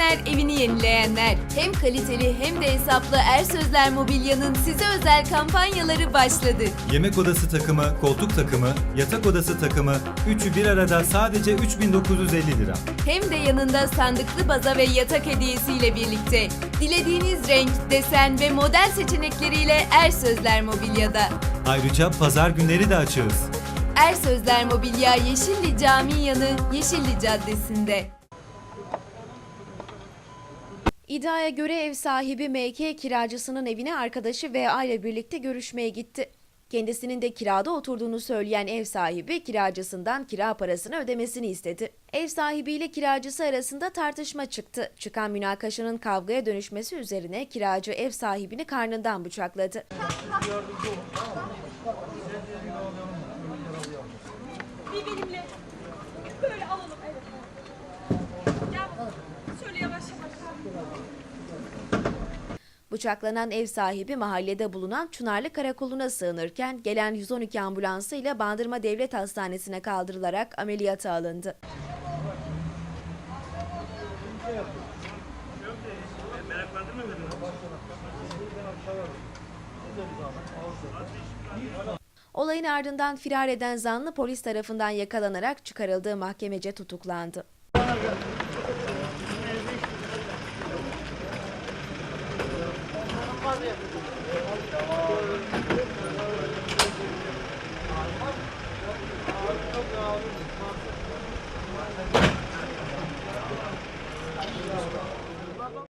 yenileyenler, evini yenileyenler. Hem kaliteli hem de hesaplı Er Sözler Mobilya'nın size özel kampanyaları başladı. Yemek odası takımı, koltuk takımı, yatak odası takımı, üçü bir arada sadece 3950 lira. Hem de yanında sandıklı baza ve yatak hediyesiyle birlikte. Dilediğiniz renk, desen ve model seçenekleriyle Er Sözler Mobilya'da. Ayrıca pazar günleri de açığız. Er Sözler Mobilya Yeşilli Cami yanı Yeşilli Caddesi'nde. İddiaya göre ev sahibi MK kiracısının evine arkadaşı VA ile birlikte görüşmeye gitti. Kendisinin de kirada oturduğunu söyleyen ev sahibi kiracısından kira parasını ödemesini istedi. Ev sahibiyle kiracısı arasında tartışma çıktı. Çıkan münakaşanın kavgaya dönüşmesi üzerine kiracı ev sahibini karnından bıçakladı. Bıçaklanan ev sahibi mahallede bulunan Çınarlı Karakolu'na sığınırken gelen 112 ambulansıyla Bandırma Devlet Hastanesi'ne kaldırılarak ameliyata alındı. Olayın ardından firar eden zanlı polis tarafından yakalanarak çıkarıldığı mahkemece tutuklandı. Thank you.